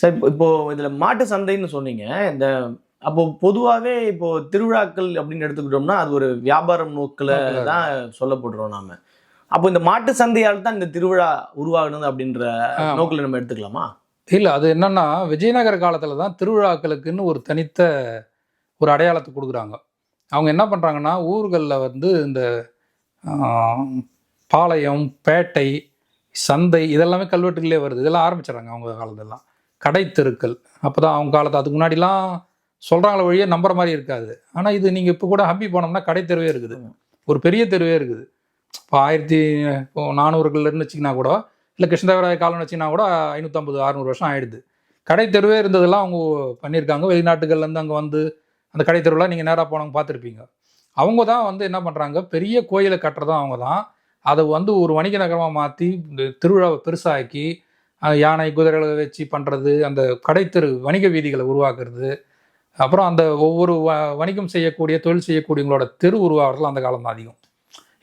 Sir இப்போ இதுல மாட்டு சந்தைன்னு சொன்னீங்க. இந்த அப்போ பொதுவாகவே இப்போ திருவிழாக்கள் அப்படின்னு எடுத்துக்கிட்டோம்னா அது ஒரு வியாபாரம் நோக்கில் தான் சொல்லப்படுறோம் நாம. அப்போ இந்த மாட்டு சந்தையால் தான் இந்த திருவிழா உருவாகுனது அப்படின்ற. நோக்கில் நம்ம எடுத்துக்கலாமா? இல்லை அது என்னன்னா விஜயநகர காலத்தில் தான் திருவிழாக்களுக்குன்னு ஒரு தனித்த ஒரு அடையாளத்தை கொடுக்குறாங்க. அவங்க என்ன பண்ணுறாங்கன்னா ஊர்களில் வந்து இந்த பாளையம் பேட்டை சந்தை இதெல்லாமே கல்வெட்டுகளே வருது. இதெல்லாம் ஆரம்பிச்சிடறாங்க அவங்க காலத்தெல்லாம். கடை தெருக்கள் அப்போ தான் அவங்க காலத்து அதுக்கு முன்னாடிலாம் சொல்கிறாங்கள வழியே நம்புற மாதிரி இருக்காது. ஆனால் இது நீங்கள் இப்போ கூட ஹம்பி போனோம்னா கடை தெருவே இருக்குது. ஒரு பெரிய தெருவே இருக்குது. இப்போ ஆயிரத்தி இப்போ நானூறுகள்னு வச்சிங்கன்னா கூட இல்லை கிருஷ்ணதேவராய காலம்னு வச்சிங்கன்னா கூட ஐநூற்றம்பது அறநூறு வருஷம் ஆயிடுது. கடை தெருவே இருந்ததெல்லாம் அவங்க பண்ணியிருக்காங்க. வெளிநாட்டுகள்லேருந்து அங்கே வந்து அந்த கடை தெருவெலாம் நீங்கள் நேராக போனவங்க பார்த்துருப்பீங்க. அவங்க தான் வந்து என்ன பண்ணுறாங்க பெரிய கோயிலை கட்டுறதும் அவங்க தான். அதை வந்து ஒரு வணிக நகரமாக மாற்றி திருவிழாவை பெருசாக்கி யானை குதிரைகளை வச்சு பண்ணுறது அந்த கடைத்தெரு வணிக வீதிகளை உருவாக்குறது அப்புறம் அந்த ஒவ்வொரு வ வணிகம் செய்யக்கூடிய தொழில் செய்யக்கூடியவங்களோட தெரு உருவாகிறதுல அந்த காலம் தான் அதிகம்.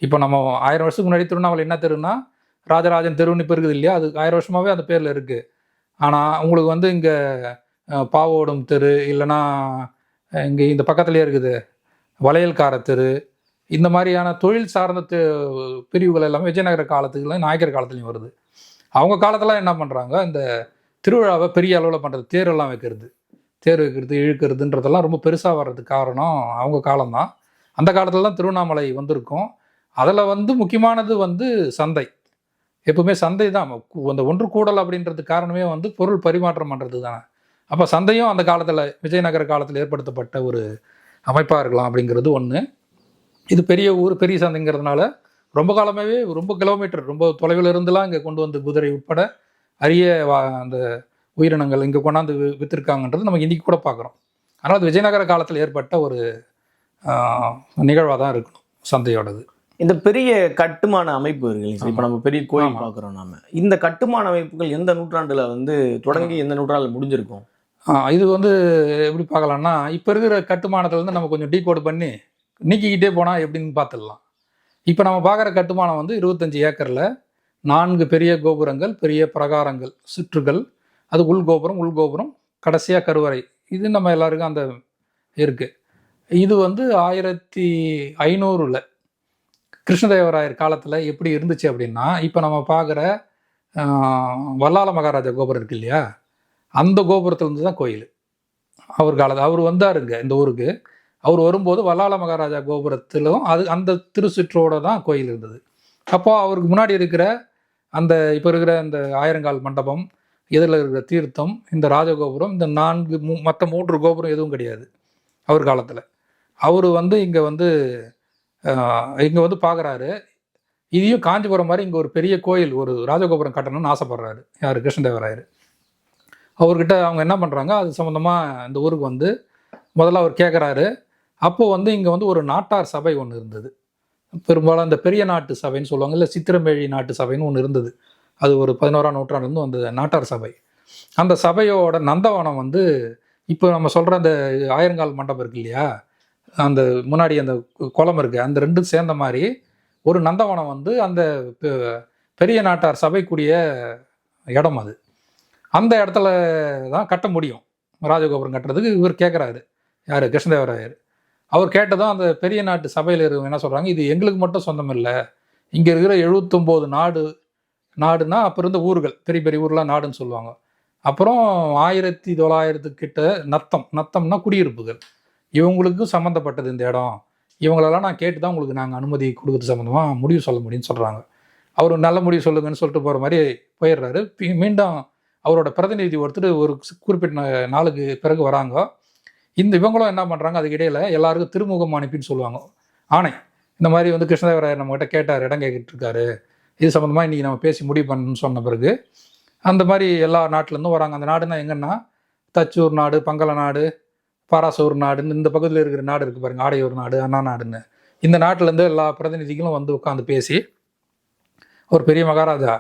இப்போ நம்ம ஆயிரம் வருஷத்துக்கு முன்னாடி திருவண்ணாமலை என்ன தெருன்னா ராஜராஜன் தெருன்னு இப்போ இருக்குது இல்லையா? அது ஆயிரம் வருஷமாகவே அந்த பேரில் இருக்குது ஆனால் உங்களுக்கு வந்து இங்கே பாவோடும் தெரு இல்லைன்னா இங்கே இந்த பக்கத்துலேயே இருக்குது வளையல்கார தெரு இந்த மாதிரியான தொழில் சார்ந்த பிரிவுகள் எல்லாமே விஜயநகர காலத்துக்குலாம் நாயக்கர் காலத்துலேயும் வருது. அவங்க காலத்தில் என்ன பண்ணுறாங்க இந்த திருவிழாவை பெரிய அளவில் பண்ணுறது தேரெல்லாம் வைக்கிறது. தேர் வைக்கிறது இழுக்கிறதுன்றதெல்லாம் ரொம்ப பெருசாக வர்றதுக்கு காரணம் அவங்க காலம்தான். அந்த காலத்தில் தான் திருவண்ணாமலை வந்திருக்கும். அதில் வந்து முக்கியமானது வந்து சந்தை. எப்பவுமே சந்தை தான். அந்த ஒன்று கூடல் அப்படின்றதுக்கு காரணமே வந்து பொருள் பரிமாற்றம் பண்ணுறது தானே. அப்போ சந்தையும் அந்த காலத்தில் விஜயநகர காலத்தில் ஏற்படுத்தப்பட்ட ஒரு அமைப்பாக இருக்கலாம் அப்படிங்கிறது ஒன்று இது பெரிய ஊர் பெரிய சந்தைங்கிறதுனால ரொம்ப காலமாகவே ரொம்ப கிலோமீட்டர் ரொம்ப தொலைவில் இருந்துலாம் இங்கே கொண்டு வந்து குதிரை உட்பட அரிய வா அந்த உயிரினங்கள் இங்கே கொண்டாந்து வி- வித்திருக்காங்கன்றது நம்ம இன்னைக்கு கூட பார்க்குறோம் ஆனால் அது விஜயநகர காலத்தில் ஏற்பட்ட ஒரு நிகழ்வாக தான் இருக்கணும் சந்தையோடது. இந்த பெரிய கட்டுமான அமைப்பு இருக்கு இல்லைங்க இப்போ. நம்ம பெரிய கோயில். பார்க்குறோம் நாம. இந்த கட்டுமான அமைப்புகள் எந்த நூற்றாண்டுல வந்து தொடங்கி எந்த நூற்றாண்டுல முடிஞ்சிருக்கும்? இது வந்து எப்படி பார்க்கலாம்னா இப்போ இருக்கிற கட்டுமானத்துல இருந்து நம்ம கொஞ்சம் டீகோட் பண்ணி நீக்கிக்கிட்டே போனால் எப்படின்னு பார்த்துடலாம் இப்போ நம்ம பார்க்குற கட்டுமானம் வந்து இருபத்தஞ்சி ஏக்கரில் நான்கு பெரிய கோபுரங்கள் பெரிய பிரகாரங்கள் சுற்றுகள் அது உள்கோபுரம் உள்கோபுரம் கடைசியாக கருவறை. இது நம்ம எல்லாருக்கும் அந்த இருக்குது இது வந்து ஆயிரத்தி ஐநூறில் கிருஷ்ணதேவராயர் காலத்தில் எப்படி இருந்துச்சு அப்படின்னா இப்போ நம்ம பார்க்குற வல்லால மகாராஜா கோபுரம் இருக்கு இல்லையா? அந்த கோபுரத்துலேருந்து தான் கோயில். அவர் காலத்து அவர் வந்தாருங்க இந்த ஊருக்கு. அவர் வரும்போது வல்லால மகாராஜா கோபுரத்திலும் அது அந்த திருச்சுற்றோட தான் கோயில் இருந்தது. அப்போ அவருக்கு முன்னாடி இருக்கிற அந்த இப்போ இருக்கிற இந்த ஆயிரங்கால் மண்டபம் இதில் இருக்கிற தீர்த்தம் இந்த ராஜகோபுரம் இந்த நான்கு மூ மற்ற மூன்று கோபுரம் எதுவும் கிடையாது அவர் காலத்தில். அவர் வந்து இங்கே வந்து இங்கே வந்து பார்க்குறாரு இதையும் காஞ்சிபுரம் மாதிரி இங்கே ஒரு பெரிய கோயில் ஒரு ராஜகோபுரம் கட்டணும்னு ஆசைப்படுறாரு. யார்? கிருஷ்ணதேவராயர். அவர்கிட்ட அவங்க என்ன பண்ணுறாங்க அது சம்மந்தமாக இந்த ஊருக்கு வந்து முதல்ல அவர் கேட்குறாரு அப்போது வந்து இங்கே வந்து ஒரு நாட்டார் சபை ஒன்று இருந்தது. பெரும்பாலும் அந்த பெரிய நாட்டு சபைன்னு சொல்லுவாங்க இல்லை சித்திரமேழி நாட்டு சபைன்னு ஒன்று இருந்தது. அது ஒரு பதினோராம் நூற்றாண்டுலேருந்து வந்தது நாட்டார் சபை. அந்த சபையோட நந்தவனம் வந்து இப்போ நம்ம சொல்கிற அந்த ஆயிரங்கால் மண்டபம் இருக்கு இல்லையா? அந்த முன்னாடி அந்த கு- குளம் இருக்குது அந்த ரெண்டும் சேர்ந்த மாதிரி ஒரு நந்தவனம் வந்து அந்த பெ- பெரிய நாட்டார் சபைக்குரிய இடம் அது. அந்த இடத்துல தான் கட்ட முடியும். ராஜகோபுரம் கட்டுறதுக்கு இவர் கேட்குறாரு யார்? கிருஷ்ணதேவராயர். அவர் கேட்டதும் அந்த பெரிய நாட்டு சபையில் இருக்கவங்க என்ன சொல்கிறாங்க இது எங்களுக்கு மட்டும் சொந்தம் இல்லை இங்கே இருக்கிற எழுபத்தொம்போது நாடு நாடுனா அப்போ இருந்த ஊர்கள் பெரிய பெரிய ஊர்லாம் நாடுன்னு சொல்லுவாங்க. அப்புறம் ஆயிரத்தி தொள்ளாயிரத்து கிட்ட நத்தம் நத்தம்னா குடியிருப்புகள். இவங்களுக்கும் சம்மந்தப்பட்டது இந்த இடம். இவங்களெல்லாம் நான் கேட்டு தான் உங்களுக்கு நாங்கள் அனுமதி கொடுக்குறது சம்மந்தமாக முடிவு சொல்ல முடியும்னு சொல்கிறாங்க அவர் நல்ல முடிவு சொல்லுங்கன்னு சொல்லிட்டு போகிற மாதிரி போயிடுறாரு. மீண்டும் அவரோட பிரதிநிதி ஒருத்தர் ஒரு குறிப்பிட்ட நாளுக்கு பிறகு வராங்க. இந்த இவங்களும் என்ன பண்ணுறாங்க அதுக்கு இடையில எல்லாருக்கும் திருமுகம் அனுப்பின்னு சொல்லுவாங்க. ஆணை. இந்த மாதிரி வந்து கிருஷ்ணதேவராயர் நம்மகிட்ட கேட்டார் இடம் கேட்டுட்டு இருக்காரு இது சம்மந்தமாக இன்றைக்கி நம்ம பேசி முடிவு பண்ணணும்னு சொன்ன பிறகு அந்த மாதிரி எல்லா நாட்டிலேருந்தும் வராங்க. அந்த நாடுனா எங்கன்னா தச்சூர் நாடு பங்கள நாடு பாராசூர் நாடுன்னு இந்த பகுதியில் இருக்கிற நாடு இருக்குது பாருங்க. ஆடையூர் நாடு அண்ணா நாடுன்னு. இந்த நாட்டிலேருந்து எல்லா பிரதிநிதிகளும் வந்து உட்காந்து பேசி ஒரு பெரிய மகாராஜா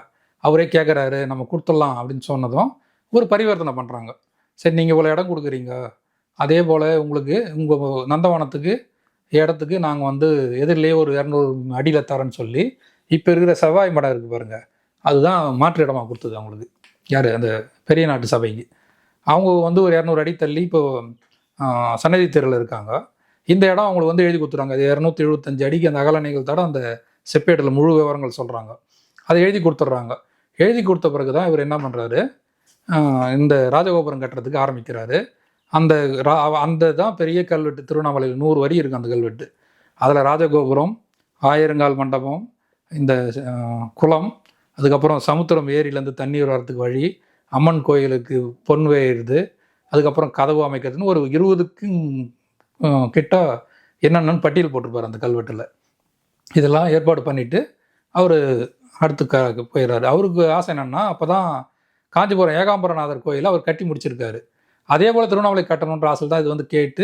அவரே கேட்குறாரு நம்ம கொடுத்துடலாம் அப்படின்னு சொன்னதும் ஒரு பரிவர்த்தனை பண்ணுறாங்க சரி நீங்கள் இவ்வளோ இடம் கொடுக்குறீங்க. அதே போல் உங்களுக்கு உங்கள் நந்தவனத்துக்கு இடத்துக்கு நாங்கள் வந்து எதிரிலேயே ஒரு இரநூறு அடியில் தரேன்னு சொல்லி இப்போ இருக்கிற செவ்வாய் மடம் இருக்குது பாருங்கள் அதுதான் மாற்று இடமாக கொடுத்தது அவங்களுக்கு. யார்? அந்த பெரிய நாட்டு சபைக்கு. அவங்க வந்து ஒரு இரநூறு அடி தள்ளி இப்போ சன்னதி தெருவில் இருக்காங்க. இந்த இடம் அவங்களுக்கு வந்து எழுதி கொடுத்துறாங்க. அது இரநூத்தி எழுபத்தஞ்சு அடிக்கு அந்த அகல தட அந்த செப்பேட்டில் முழு விவரங்கள் சொல்கிறாங்க அதை எழுதி கொடுத்துட்றாங்க. எழுதி கொடுத்த பிறகு தான் இவர் என்ன பண்ணுறாரு இந்த ராஜகோபுரம் கட்டுறதுக்கு ஆரம்பிக்கிறாரு. அந்த ரா அந்த தான் பெரிய கல்வெட்டு. திருவண்ணாமலையில் நூறு வரி இருக்குது அந்த கல்வெட்டு. அதில் ராஜகோபுரம் ஆயிரங்கால் மண்டபம் இந்த குளம் அதுக்கப்புறம் சமுத்திரம் ஏரியிலேருந்து தண்ணீர் வரத்துக்கு வழி அம்மன் கோயிலுக்கு பொன் வேயுது அதுக்கப்புறம் கதவு அமைக்கிறதுன்னு ஒரு இருபதுக்கும் கிட்ட என்னென்னு பட்டியல் போட்டிருப்பார் அந்த கல்வெட்டில். இதெல்லாம் ஏற்பாடு பண்ணிவிட்டு அவர் அடுத்து க போயிடுறாரு அவருக்கு ஆசை என்னென்னா அப்போ தான் காஞ்சிபுரம் ஏகாம்பரநாதர் கோயிலை அவர் கட்டி முடிச்சிருக்காரு. அதே போல் திருவண்ணாமலை கட்டணுன்ற ஆசை தான் இது வந்து கேட்டு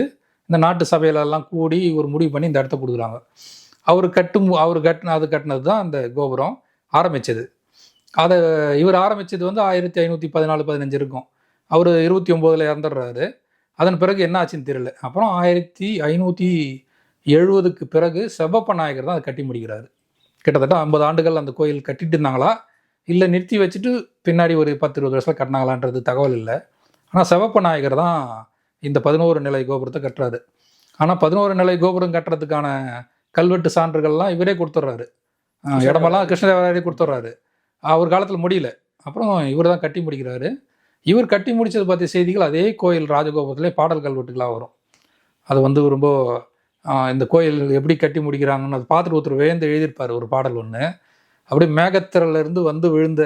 இந்த நாட்டு சபையிலெல்லாம் கூடி ஒரு முடிவு பண்ணி இந்த இடத்த கொடுக்குறாங்க. அவர் கட்டும் அவர் கட்டின அது கட்டினது தான் அந்த கோபுரம் ஆரம்பிச்சது. அதை இவர் ஆரம்பித்தது வந்து ஆயிரத்தி ஐநூற்றி பதினாலு பதினஞ்சு இருக்கும். அவர் இருபத்தி ஒம்போதில் இறந்துடுறாரு. அதன் பிறகு என்ன ஆச்சுன்னு தெரியல. அப்புறம் ஆயிரத்தி ஐநூற்றி எழுபதுக்கு பிறகு செவ்வப்ப நாயகர் தான் அதை கட்டி முடிக்கிறாரு. கிட்டத்தட்ட ஐம்பது ஆண்டுகள் அந்த கோயில் கட்டிட்டு இருந்தாங்களா? இல்லை நிறுத்தி வச்சுட்டு பின்னாடி ஒரு பத்து இருபது வருஷம் கட்டினாங்களான்றது தகவல் இல்லை. ஆனால் செவப்ப நாயகர் தான் இந்த பதினோரு நிலை கோபுரத்தை கட்டுறாரு. ஆனால் பதினோரு நிலை கோபுரம் கட்டுறதுக்கான கல்வெட்டு சான்றுகள்லாம் இவரே கொடுத்துட்றாரு இடமெல்லாம் கிருஷ்ணதேவராயரே கொடுத்துட்றாரு அவர் காலத்தில் முடியல. அப்புறம் இவர் தான் கட்டி முடிக்கிறாரு. இவர் கட்டி முடிச்சது பற்றிய செய்திகள் அதே கோயில் ராஜகோபுரத்திலே பாடல் கல்வெட்டுகளாக வரும். அது வந்து ரொம்ப இந்த கோயில் எப்படி கட்டி முடிக்கிறாங்கன்னு அதை பார்த்துட்டு ஒருத்தர் வியந்து எழுதியிருப்பார் ஒரு பாடல் ஒன்று அப்படியே மேகத்திரல்ல இருந்து வந்து விழுந்த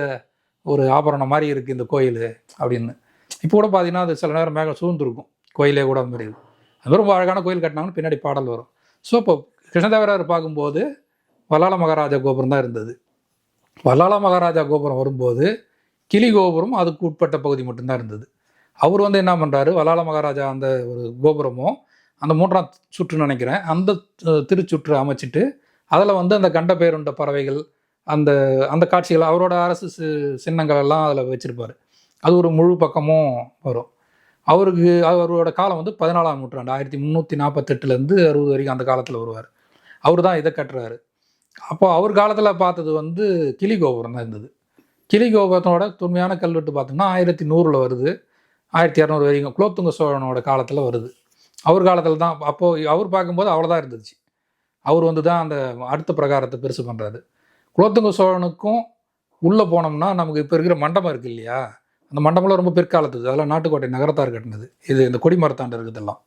ஒரு ஆபரணம் மாதிரி இருக்குது இந்த கோயில் அப்படின்னு. இப்போ கூட பார்த்தீங்கன்னா அது சில நேரம் மேகம் சூழ்ந்துருக்கும். கோயிலே கூட அந்த மாதிரி. இருக்கும் அது மாதிரி ரொம்ப அழகான கோயில் கட்டினாங்கன்னு பின்னாடி பாடல் வரும். ஸோ இப்போ கிருஷ்ணதேவராயர் பார்க்கும்போது வல்லாள மகாராஜா கோபுரம் தான் இருந்தது. வல்லாள மகாராஜா கோபுரம் வரும்போது கிளி கோபுரம் அதுக்கு உட்பட்ட பகுதி மட்டும்தான் இருந்தது. அவர் வந்து என்ன பண்ணுறாரு வல்லாள மகாராஜா அந்த ஒரு கோபுரமும் அந்த மூன்றாம் சுற்று நினைக்கிறேன் அந்த திருச்சுற்று அமைச்சிட்டு அதில் வந்து அந்த கண்ட பேருண்ட பறவைகள் அந்த அந்த காட்சிகள் அவரோட அரசு சின்னங்கள் எல்லாம் அதில் வச்சுருப்பார். அது ஒரு முழு பக்கமும் வரும். அவருக்கு அவரோட காலம் வந்து பதினாலாம் நூற்றாண்டு ஆயிரத்தி முந்நூற்றி நாற்பத்தெட்டுலேருந்து அறுபது வரைக்கும் அந்த காலத்தில் வருவார். அவர் தான் இதை கட்டுறாரு. அப்போ அவர் காலத்தில் பார்த்தது வந்து கிளி கோபுரம் தான் இருந்தது. கிளி கோபுரத்தோட தொன்மையான கல்வெட்டு பார்த்தோம்னா ஆயிரத்தி நூறில் வருது. ஆயிரத்தி இரநூறு வரைக்கும் குலோத்துங்க சோழனோட காலத்தில் வருது. அவர் காலத்தில் தான் அப்போது அவர் பார்க்கும்போது அவ்வளோதான் இருந்துச்சு. அவர் வந்து தான் அந்த அடுத்த பிரகாரத்தை பெருசு பண்ணுறாரு குலோத்துங்க சோழனுக்கும் உள்ளே போனோம்னா நமக்கு இப்போ இருக்கிற மண்டபம் இருக்குது இல்லையா? அந்த மண்டபம்லாம் ரொம்ப பிற்காலத்துது. அதெல்லாம் நாட்டுக்கோட்டை நகரத்தார் கட்டினது. இது இந்த கொடிமரத்தாண்டு இருக்குதெல்லாம்.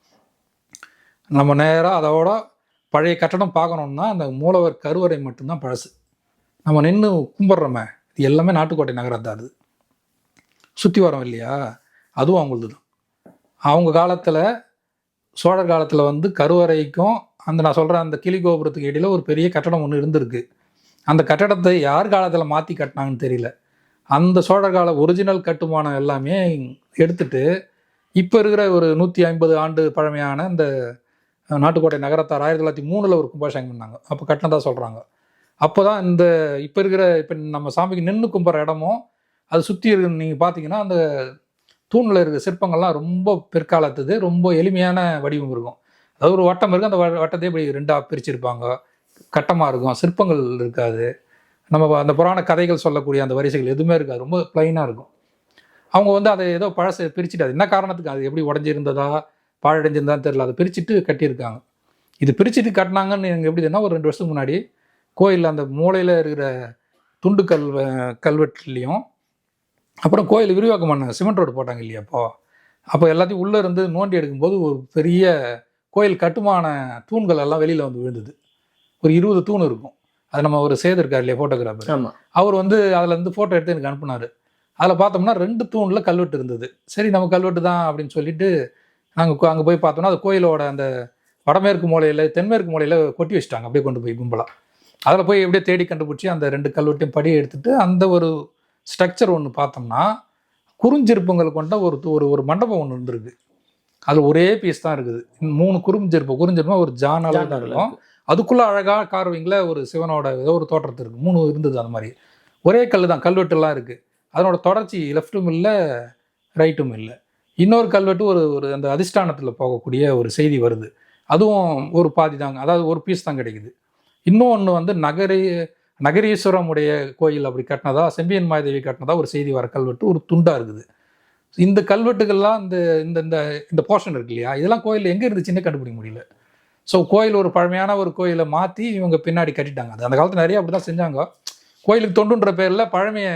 நம்ம நேராக அதோட பழைய கட்டடம் பார்க்கணும்னா அந்த மூலவர் கருவறை மட்டும்தான் பழசு. நம்ம நின்று கும்பிட்றோமே. இது எல்லாமே நாட்டுக்கோட்டை நகரத்தார். சுற்றி வரோம் இல்லையா? அதுவும் அவங்களது தான். அவங்க காலத்தில் சோழர் காலத்தில் வந்து கருவறைக்கும் அந்த நான் சொல்கிற அந்த கிளி கோபுரத்துக்கு இடையில் ஒரு பெரிய கட்டடம் ஒன்று இருந்திருக்கு. அந்த கட்டடத்தை யார் காலத்தில் மாற்றி கட்டினாங்கன்னு தெரியல. அந்த சோழர் கால ஒரிஜினல் கட்டுமானம் எல்லாமே எடுத்துட்டு இப்போ இருக்கிற ஒரு நூற்றி ஐம்பது ஆண்டு பழமையான இந்த நாட்டுக்கோட்டை நகரத்தார் ஆயிரத்தி தொள்ளாயிரத்தி மூணில் ஒரு கும்பாஷேகம் பண்ணாங்க. அப்போ கட்டினதாக சொல்கிறாங்க அப்போ தான் இந்த இப்போ இருக்கிற இப்போ நம்ம சாமிக்கு நின்று கும்பிட்ற இடமும் அது சுற்றி இருக்கு நீங்கள் பார்த்தீங்கன்னா அந்த தூணில் இருக்கிற சிற்பங்கள்லாம் ரொம்ப பிற்காலத்துது ரொம்ப எளிமையான வடிவம் இருக்கும். அதாவது ஒரு வட்டம் இருக்கும் அந்த வ- வட்டத்தை இப்படி ரெண்டாக பிரிச்சிருப்பாங்க. கட்டமாக இருக்கும் சிற்பங்கள் இருக்காது. நம்ம அந்த புராண கதைகள் சொல்லக்கூடிய அந்த வரிசைகள் எதுவுமே இருக்காது. ரொம்ப பிளைனாக இருக்கும். அவங்க வந்து அதை ஏதோ பழசை பிரிச்சுட்டு அது என்ன காரணத்துக்கு? அது எப்படி உடஞ்சிருந்ததா? பாழடைஞ்சிருந்தான்னு தெரியல. அதை பிரிச்சுட்டு கட்டியிருக்காங்க. இது பிரிச்சுட்டு கட்டினாங்கன்னு எனக்கு எப்படி தெரியும்னா ஒரு ரெண்டு வருஷத்துக்கு முன்னாடி கோயிலில் அந்த மூலையில் இருக்கிற துண்டு கல் கல்வெட்டுலேயும் அப்புறம் கோயில் விரிவாக்கம் பண்ணாங்க சிமெண்ட் ரோடு போட்டாங்க இல்லையா அப்போ? அப்போ எல்லாத்தையும் உள்ளே இருந்து நோண்டி எடுக்கும்போது ஒரு பெரிய கோயில் கட்டுமான தூண்கள் எல்லாம் வெளியில் வந்து விழுந்தது. ஒரு இருபது தூண் இருக்கும். அது நம்ம ஒரு சேது இருக்கார் இல்லையா ஃபோட்டோகிராஃபர் அவர் வந்து அதில் இருந்து ஃபோட்டோ எடுத்து எனக்கு அனுப்புனார். அதில் பார்த்தோம்னா ரெண்டு தூணில் கல்வெட்டு இருந்தது. சரி நம்ம கல்வெட்டு தான் அப்படின்னு சொல்லிட்டு நாங்கள் அங்கே போய் பார்த்தோம்னா அது கோயிலோட அந்த வடமேற்கு மூலையில் தென்மேற்கு மூலையில் கொட்டி வச்சுட்டாங்க. அப்படியே கொண்டு போய் கும்பலாக அதில் போய் எப்படியே தேடி கண்டுபிடிச்சி அந்த ரெண்டு கல்வெட்டையும் படியை எடுத்துட்டு அந்த ஒரு ஸ்ட்ரக்சர் ஒன்று பார்த்தோம்னா குறுஞ்சிருப்பங்கள் கொண்ட ஒரு ஒரு ஒரு மண்டபம் ஒன்று இருந்திருக்கு. அது ஒரே பீஸ் தான் இருக்குது. மூணு குறுஞ்சிருப்பம் குறுஞ்சிருப்பம் ஒரு ஜான் அளவு தான் ஜான் இருக்கும். அதுக்குள்ளே அழகாக கார்விங்கில் ஒரு சிவனோட ஏதோ ஒரு தோற்றத்து இருக்குது மூணு இருந்தது அந்த மாதிரி. ஒரே கல் தான். கல்வெட்டுலாம் இருக்குது அதனோட தொடர்ச்சி லெஃப்ட்டும் இல்லை ரைட்டும் இல்லை. இன்னொரு கல்வெட்டு ஒரு ஒரு அந்த அதிஷ்டானத்தில் போகக்கூடிய ஒரு செய்தி வருது. அதுவும் ஒரு பாதி தாங்க அதாவது ஒரு பீஸ் தான் கிடைக்குது. இன்னொன்று வந்து நகரி நகரீஸ்வரம் உடைய கோயில் அப்படி கட்டினதா செம்பியன் மாதேவி கட்டினதா ஒரு செய்தி வர கல்வெட்டு ஒரு துண்டாக இருக்குது. இந்த கல்வெட்டுகள்லாம் இந்த இந்த இந்த இந்த போர்ஷன் இருக்கு இல்லையா? இதெல்லாம் கோயில் எங்கே இருந்துச்சுன்னே கண்டுபிடிக்க முடியல. ஸோ கோயில் ஒரு பழமையான ஒரு கோயிலை மாற்றி இவங்க பின்னாடி கட்டிட்டாங்க. அது அந்த காலத்தில் நிறைய அப்படி தான் செஞ்சாங்க. கோயிலுக்கு தொண்டுன்ற பேரில் பழமைய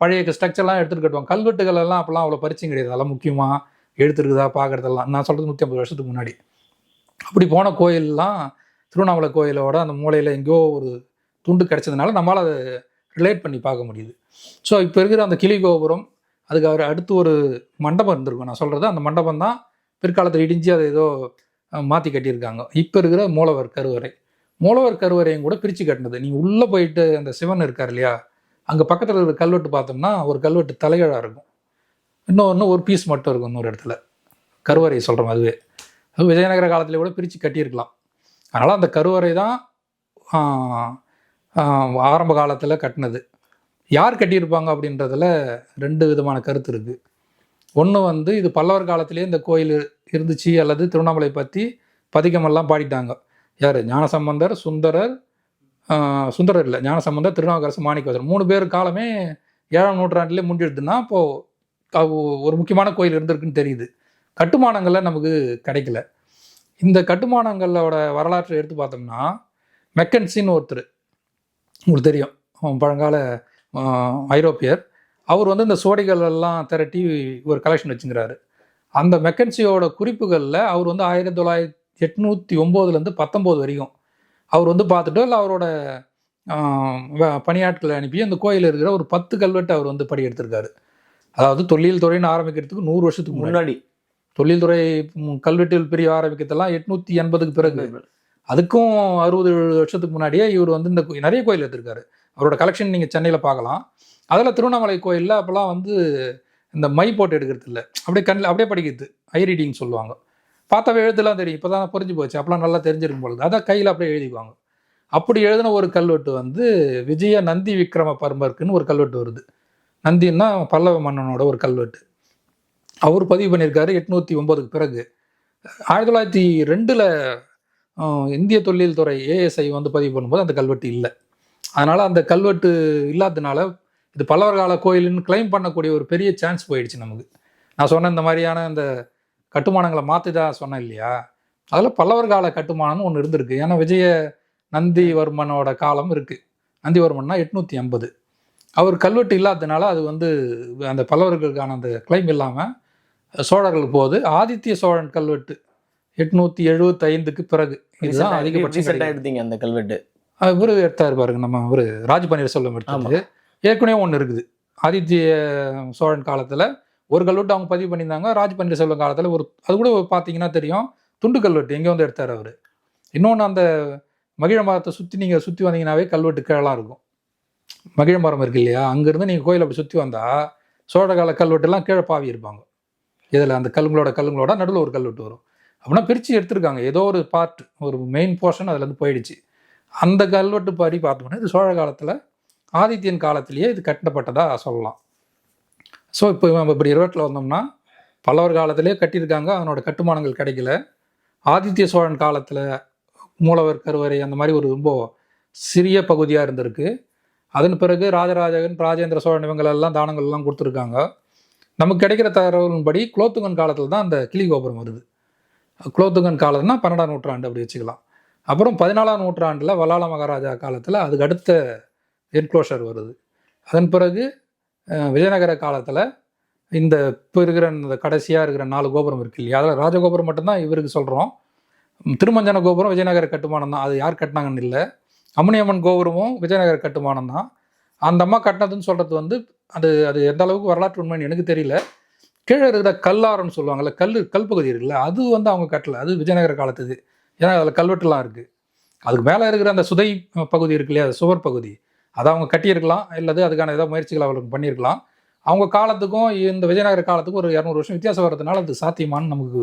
பழைய ஸ்ட்ரக்சர்லாம் எடுத்துட்டு கட்டுவாங்க. கல்வெட்டுகள் எல்லாம் அப்போலாம் அவ்வளோ பரிச்சயம் கிடையாது. அதெல்லாம் முக்கியமாக எடுத்துருக்குதா பார்க்குறதெல்லாம் நான் சொல்கிறது நூற்றி ஐம்பது வருஷத்துக்கு முன்னாடி. அப்படி போன கோயிலெலாம் திருவண்ணாமலை கோயிலோட அந்த மூலையில் எங்கேயோ ஒரு துண்டு கிடச்சதுனால நம்மளால் அதை ரிலேட் பண்ணி பார்க்க முடியுது. ஸோ இப்போ இருக்கிற அந்த கிளி கோபுரம் அதுக்கு அவர் அடுத்து ஒரு மண்டபம் இருந்திருக்கும். நான் சொல்கிறது அந்த மண்டபம் தான் பிற்காலத்தில் இடிஞ்சு அதை ஏதோ மாற்றி கட்டியிருக்காங்க. இப்போ இருக்கிற மூலவர் கருவறை. மூலவர் கருவறையும் கூட பிரித்து கட்டினது. நீங்கள் உள்ளே போயிட்டு அந்த சிவன் இருக்கார் இல்லையா? அங்கே பக்கத்தில் இருக்கிற கல்வெட்டு பார்த்தோம்னா ஒரு கல்வெட்டு தலைகழாக இருக்கும். இன்னொன்று ஒரு பீஸ் மட்டும் இருக்கும் இன்னொரு இடத்துல. கருவறை சொல்கிறோம் அதுவே. அது விஜயநகர காலத்தில் கூட பிரித்து கட்டியிருக்கலாம். அதனால் அந்த கருவறை தான் ஆரம்ப காலத்தில் கட்டினது. யார் கட்டியிருப்பாங்க அப்படின்றதில் ரெண்டு விதமான கருத்து இருக்குது ஒன்று வந்து இது பல்லவர் காலத்திலேயே இந்த கோயில் இருந்துச்சு அல்லது திருவண்ணாமலை பற்றி பதிகமெல்லாம் பாடிட்டாங்க. யார்? ஞானசம்பந்தர் சுந்தரர் சுந்தரர் இல்லை ஞானசம்பந்தர் திருநாவுக்கரசு மாணிக்கவாசர். மூணு பேர் காலமே ஏழாம் நூற்றாண்டிலே முடிஞ்சிடுதுன்னா இப்போது ஒரு முக்கியமான கோயில் இருந்திருக்குன்னு தெரியுது. கட்டுமானங்களில் நமக்கு கிடைக்கல. இந்த கட்டுமானங்களோட வரலாற்றை எடுத்து பார்த்தோம்னா மெக்கன்சின்னு ஒருத்தர் உங்களுக்கு தெரியும் பழங்கால ஐரோப்பியர். அவர் வந்து இந்த சோடிகள் எல்லாம் திரட்டி ஒரு கலெக்ஷன் வச்சுங்கிறாரு. அந்த மெக்கன்சியோட குறிப்புகளில் அவர் வந்து ஆயிரத்தி தொள்ளாயிரத்தி எட்நூற்றி ஒம்போதுலேருந்து பத்தொம்போது வரைக்கும் அவர் வந்து பார்த்துட்டு இல்லை அவரோட பணியாட்களை அனுப்பி அந்த கோயில் இருக்கிற ஒரு பத்து கல்வெட்டு அவர் வந்து படி எடுத்திருக்காரு அதாவது தொழில் துறைன்னு ஆரம்பிக்கிறதுக்கு நூறு வருஷத்துக்கு முன்னாடி. தொழில்துறை ம், கல்வெட்டியல் பிரிவு ஆரம்பிக்கிறதெல்லாம் எட்நூத்தி எண்பதுக்கு பிறகு. அதுக்கும் அறுபது வருஷத்துக்கு முன்னாடியே இவர் வந்து இந்த நிறைய கோயில் எடுத்திருக்காரு. அவரோட கலெக்ஷன் நீங்கள் சென்னையில் பார்க்கலாம். அதில் திருவண்ணாமலை கோயிலில் அப்போல்லாம் வந்து இந்த மை போட்டு எடுக்கிறது இல்லை. அப்படியே கண்ணில் அப்படியே படிக்கிறது ஐ ரீடிங் சொல்லுவாங்க. பார்த்தாவே எழுத்துலாம் தெரியும். இப்போ தான் புரிஞ்சு போச்சு. அப்போலாம் நல்லா தெரிஞ்சிருக்கும் பொழுது. அதான் கையில் அப்படியே எழுதிக்குவாங்க. அப்படி எழுதின ஒரு கல்வெட்டு வந்து விஜய நந்தி விக்ரம பரம்பருக்குன்னு ஒரு கல்வெட்டு வருது. நந்தின்னா பல்லவ மன்னனோட ஒரு கல்வெட்டு. அவர் பதிவு பண்ணியிருக்காரு எட்நூற்றி ஒம்பதுக்கு பிறகு. ஆயிரத்தி தொள்ளாயிரத்தி ரெண்டில் இந்திய தொழில் துறை ஏஎஸ்ஐ வந்து பதிவு பண்ணும்போது அந்த கல்வெட்டு இல்லை. அதனால் அந்த கல்வெட்டு இல்லாததுனால இது பல்லவர் கால கோயிலுன்னு கிளைம் பண்ணக்கூடிய ஒரு பெரிய சான்ஸ் போயிடுச்சு நமக்கு. நான் சொன்ன இந்த மாதிரியான இந்த கட்டுமானங்களை மாற்றி தான் சொன்னேன் இல்லையா? அதில் பல்லவர் கால கட்டுமானம்னு ஒன்று இருந்திருக்கு. ஏன்னா விஜய நந்திவர்மனோட காலம் இருக்குது நந்திவர்மன்னா எட்நூற்றி ஐம்பது அவர் கல்வெட்டு இல்லாததுனால அது வந்து அந்த பல்லவர்களுக்கான அந்த கிளைம் இல்லாமல் சோழர்களுக்கு போகுது ஆதித்ய சோழன் கல்வெட்டு எட்நூத்தி எழுபத்தி ஐந்துக்கு பிறகு. இதுதான் அதிகபட்சம். எடுத்தீங்க அந்த கல்வெட்டு. இவரு எடுத்தாரு பாருங்க நம்ம இவரு ராஜ் பன்னீர்செல்வம் எடுத்தது ஏற்கனவே ஒன்று இருக்குது. ஆதித்ய சோழன் காலத்தில் ஒரு கல்வெட்டு அவங்க பதிவு பண்ணியிருந்தாங்க. ராஜ் பன்னீர்செல்வம் காலத்தில் ஒரு அது கூட பார்த்தீங்கன்னா தெரியும். துண்டு கல்வெட்டு எங்கே வந்து எடுத்தார் அவர். இன்னொன்று அந்த மகிழ மரத்தை சுற்றி நீங்கள் சுற்றி வந்தீங்கன்னாவே கல்வெட்டு கீழலாம் இருக்கும். மகிழ மரம் இருக்கு இல்லையா? அங்கேருந்து நீங்கள் கோயில் அப்படி சுற்றி வந்தால் சோழ கால கல்வெட்டுலாம் கீழே பாவி இருப்பாங்க. இதில் அந்த கல்லுங்களோட கல்லுங்களோட நடுவில் ஒரு கல்வெட்டு வரும். அப்படின்னா பிரித்து எடுத்திருக்காங்க. ஏதோ ஒரு பார்ட் ஒரு மெயின் போர்ஷன் அதுலேருந்து போயிடுச்சு. அந்த கல்வெட்டு படி பார்த்தோம்னா இது சோழ காலத்தில் ஆதித்யன் காலத்திலேயே இது கட்டப்பட்டதாக சொல்லலாம். ஸோ இப்போ நம்ம இப்படி இருவட்டில் வந்தோம்னா பல்லவர் காலத்திலே கட்டியிருக்காங்க அதனோட கட்டுமானங்கள் கிடைக்கல. ஆதித்ய சோழன் காலத்தில் மூலவர் கருவறை அந்த மாதிரி ஒரு ரொம்ப சிறிய பகுதியாக இருந்திருக்கு. அதன் பிறகு ராஜராஜகன் ராஜேந்திர சோழன் இவங்களெல்லாம் எல்லாம் கொடுத்துருக்காங்க. நமக்கு கிடைக்கிற தகவலின்படி குலோத்துங்கன் காலத்தில் தான் அந்த கிளி கோபுரம் வருது. குலோத்துங்கன் காலம்னா பன்னெண்டாம் நூற்றாண்டு அப்படி வச்சுக்கலாம். அப்புறம் பதினாலாம் நூற்றாண்டில் வல்லாள மகாராஜா காலத்தில் அதுக்கு அடுத்த என்க்ளோஷர் வருது. அதன் பிறகு விஜயநகர காலத்தில் இந்த இப்போ இருக்கிற இந்த கடைசியாக இருக்கிற நாலு கோபுரம் இருக்கு இல்லையா? அதில் ராஜகோபுரம் மட்டும்தான் இவருக்கு சொல்கிறோம் திருமஞ்சன கோபுரம் விஜயநகர கட்டுமானம் தான். அது யார் கட்டினாங்கன்னு இல்லை. அம்மணியம்மன் கோபுரமும் விஜயநகர கட்டுமானம் தான். அந்த அம்மா கட்டினதுன்னு சொல்கிறது வந்து அது அது எந்த அளவுக்கு வரலாற்று உண்மைன்னு எனக்கு தெரியல. கீழே இருக்கிற கல்லாரம்னு சொல்லுவாங்கல்ல கல் கல் பகுதி இருக்குல்ல அது வந்து அவங்க கட்டலை. அது விஜயநகர காலத்துது. ஏன்னா அதில் கல்வெட்டுலாம் இருக்குது அதுக்கு மேலே இருக்கிற அந்த சுதை பகுதி இருக்கு இல்லையா? அது சுவர் பகுதி. அதை அவங்க கட்டியிருக்கலாம் இல்லது அதுக்கான ஏதாவது முயற்சிகள் அவர்களுக்கு பண்ணியிருக்கலாம். அவங்க காலத்துக்கும் இந்த விஜயநகர காலத்துக்கும் ஒரு இரநூறு வருஷம் வித்தியாசம் வர்றதுனால அது சாத்தியமான்னு நமக்கு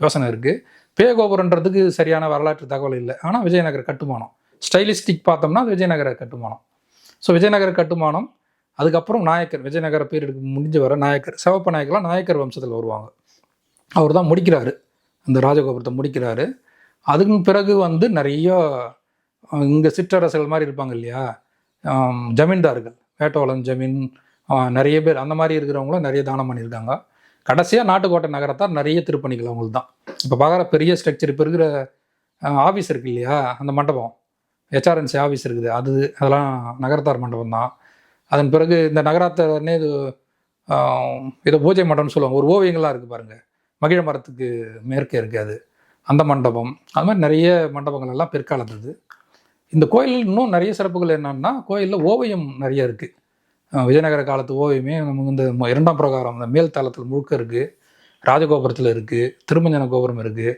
யோசனை இருக்குது பேகோபுரன்றதுக்கு சரியான வரலாற்று தகவல் இல்லை. ஆனால் விஜயநகர கட்டுமானம். ஸ்டைலிஸ்டிக் பார்த்தோம்னா அது விஜயநகர கட்டுமானம். ஸோ விஜயநகர கட்டுமானம் அதுக்கப்புறம் நாயக்கர் விஜயநகர பீரியடுக்கு முடிஞ்சு வர நாயக்கர் சிவப்ப நாயக்கர்லாம் நாயக்கர் வம்சத்தில் வருவாங்க. அவர் தான் முடிக்கிறாரு. அந்த ராஜகோபுரத்தை முடிக்கிறாரு. அதுக்கு பிறகு வந்து நிறைய இங்கே சிற்றரசர்கள் மாதிரி இருப்பாங்க இல்லையா? ஜமீன்தார்கள் வேட்டோலம் ஜமீன் நிறைய பேர் அந்த மாதிரி இருக்கிறவங்களும் நிறைய தானம் பண்ணியிருக்காங்க. கடைசியாக நாட்டுக்கோட்டை நகரத்தார் நிறைய திருப்பணிகள் அவங்களுக்கு தான் இப்போ பார்க்குற பெரிய ஸ்ட்ரக்சர் இப்போ இருக்கிற ஆஃபீஸ் இருக்கு இல்லையா அந்த மண்டபம். ஹெச்ஆர்என்சி ஆஃபீஸ் இருக்குது. அது அதெல்லாம் நகரத்தார் மண்டபம் தான் அதன் பிறகு இந்த நகரத்தார்னே இது ஆஹ், ஏதோ பூஜை மண்டபம்னு சொல்லுவாங்க. ஒரு ஓவியங்களாக இருக்குது பாருங்கள் மகிழ மரத்துக்கு மேற்கே இருக்குது அது. அந்த மண்டபம். அது மாதிரி நிறைய மண்டபங்கள் எல்லாம் பிற்காலத்துது இந்த கோயில் இன்னும் நிறைய சிறப்புகள் என்னன்னா கோயிலில் ஓவியம் நிறைய இருக்குது விஜயநகர காலத்து ஓவியமே நமக்கு இந்த இரண்டாம் பிரகாரம் இந்த மேல் தளத்தில் முழுக்க இருக்குது ராஜகோபுரத்தில் இருக்குது திருமஞ்சன கோபுரம் இருக்குது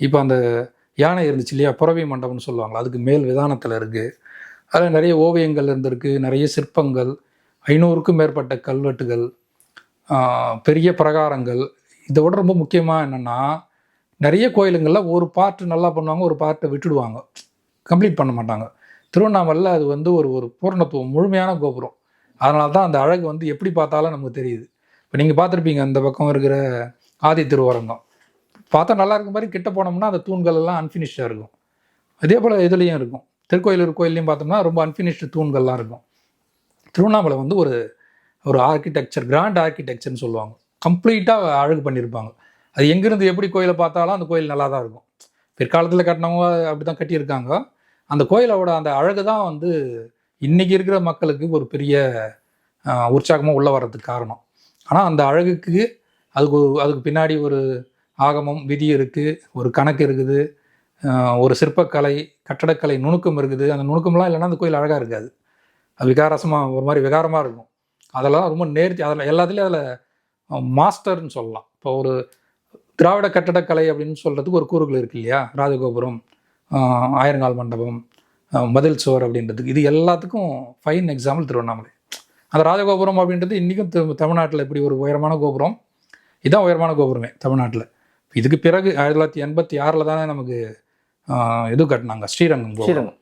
இப்போ அந்த யானை இருந்துச்சு இல்லையா புறவி மண்டபம்னு சொல்லுவாங்களா அதுக்கு மேல் விதானத்தில் இருக்குது அதில் நிறைய ஓவியங்கள் இருந்திருக்கு நிறைய சிற்பங்கள் ஐநூறுக்கும் மேற்பட்ட கல்வெட்டுகள் பெரிய பிரகாரங்கள். இதை விட ரொம்ப முக்கியமாக என்னென்னா நிறைய கோயிலுங்களில் ஒரு பார்ட்டு நல்லா பண்ணுவாங்க ஒரு பார்ட்டை விட்டுடுவாங்க. கம்ப்ளீட் பண்ண மாட்டாங்க. திருவண்ணாமலையில் அது வந்து ஒரு ஒரு பூர்ணத்துவம் முழுமையான கோபுரம். அதனால தான் அந்த அழகு வந்து எப்படி பார்த்தாலும் நமக்கு தெரியுது. இப்போ நீங்கள் பார்த்துருப்பீங்க அந்த பக்கம் இருக்கிற ஆதி திருவரங்கம். பார்த்தா நல்லா இருக்க மாதிரி கிட்ட போனோம்னா அந்த தூண்கள் எல்லாம் அன்ஃபினிஷ்டாக இருக்கும். அதே போல் இதுலேயும் இருக்கும். திருக்கோயிலூர் கோயிலையும் பார்த்தோம்னா ரொம்ப அன்ஃபினிஷ்டு தூண்கள்லாம் இருக்கும். திருவண்ணாமலை வந்து ஒரு ஒரு ஆர்கிடெக்சர் கிராண்ட் ஆர்கிடெக்சர்னு சொல்லுவாங்க. கம்ப்ளீட்டாக அழகு பண்ணியிருப்பாங்க. அது எங்கேருந்து எப்படி கோயிலை பார்த்தாலும் அந்த கோயில் நல்லா தான் இருக்கும். பிற்காலத்தில் கட்டினவங்க அப்படி தான் கட்டியிருக்காங்க. அந்த கோயிலோட அந்த அழகு தான் வந்து இன்னைக்கு இருக்கிற மக்களுக்கு ஒரு பெரிய உற்சாகமாக உள்ளே வர்றதுக்கு காரணம். ஆனால் அந்த அழகுக்கு அதுக்கு அதுக்கு பின்னாடி ஒரு ஆகமம் விதி இருக்குது ஒரு கணக்கு இருக்குது ஒரு சிற்பக்கலை கட்டடக்கலை நுணுக்கம் இருக்குது. அந்த நுணுக்கம்லாம் இல்லைன்னா அந்த கோயில் அழகாக இருக்காது. அது விகாரசமாக ஒரு மாதிரி விகாரமாக இருக்கும். அதெல்லாம் ரொம்ப நேர்த்தி அதில் எல்லாத்துலேயும் அதில் மாஸ்டர்னு சொல்லலாம். இப்போ ஒரு திராவிட கட்டடக்கலை அப்படின்னு சொல்கிறதுக்கு ஒரு கூறுகள் இருக்கு இல்லையா? ராஜகோபுரம் ஆயிரங்கால் மண்டபம் மதில் சுவர் அப்படின்றதுக்கு இது எல்லாத்துக்கும் ஃபைன் எக்ஸாம்பிள் திருவண்ணாமலை. அந்த ராஜகோபுரம் அப்படின்றது இன்றைக்கும் தமிழ்நாட்டில் இப்படி ஒரு உயரமான கோபுரம். இதான் உயரமான கோபுரமே தமிழ்நாட்டில். இதுக்கு பிறகு ஆயிரத்தி தொள்ளாயிரத்தி எண்பத்தி ஆறில் தானே நமக்கு இது கட்டினாங்க ஸ்ரீரங்கம் ஸ்ரீரங்கம்.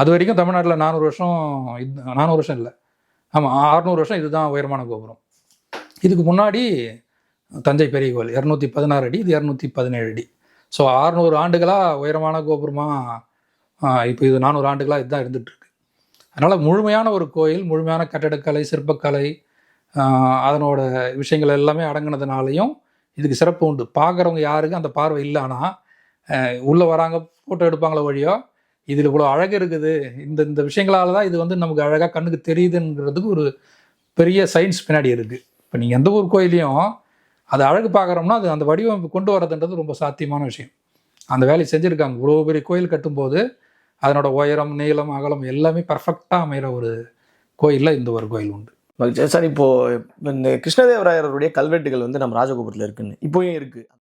அது வரைக்கும் தமிழ்நாட்டில் நானூறு வருஷம் இது நானூறு வருஷம் இல்லை. ஆமாம் அறுநூறு வருஷம் இதுதான் உயரமான கோபுரம். இதுக்கு முன்னாடி தஞ்சை பெரிய கோயில் இரநூத்தி பதினாறு அடி இது இரநூத்தி பதினேழு அடி. ஸோ அறுநூறு ஆண்டுகளாக உயரமான கோபுரமாக இப்போ இது நானூறு ஆண்டுகளாக இதுதான் இருந்துகிட்ருக்கு அதனால் முழுமையான ஒரு கோயில் முழுமையான கட்டடக்கலை சிற்பக்கலை அதனோட விஷயங்கள் எல்லாமே அடங்கினதுனாலையும் இதுக்கு சிறப்பு உண்டு. பார்க்குறவங்க யாருக்கும் அந்த பார்வை இல்லைனா உள்ளே வராங்க ஃபோட்டோ எடுப்பாங்களோ வழியோ இதில் இவ்வளோ அழகு இருக்குது. இந்த இந்த விஷயங்களால தான் இது வந்து நமக்கு அழகாக கண்ணுக்கு தெரியுதுங்கிறதுக்கு ஒரு பெரிய சயின்ஸ் பின்னாடி இருக்குது இப்போ நீங்கள் எந்த ஒரு கோயிலையும் அது அழகு பார்க்குறோம்னா அது அந்த வடிவமைப்பு கொண்டு வரதுன்றது ரொம்ப சாத்தியமான விஷயம். அந்த வேலையை செஞ்சுருக்காங்க. இவ்வளோ பெரிய கோயில் கட்டும்போது அதனோட உயரம் நீளம் அகலம் எல்லாமே பர்ஃபெக்டாக அமைகிற ஒரு கோயிலில் இந்த ஒரு கோயில் உண்டு. சார் இப்போது இந்த கிருஷ்ணதேவராயருடைய கல்வெட்டுகள் வந்து நம்ம ராஜகோபுரத்தில் இருக்குன்னு இப்போயும் இருக்குது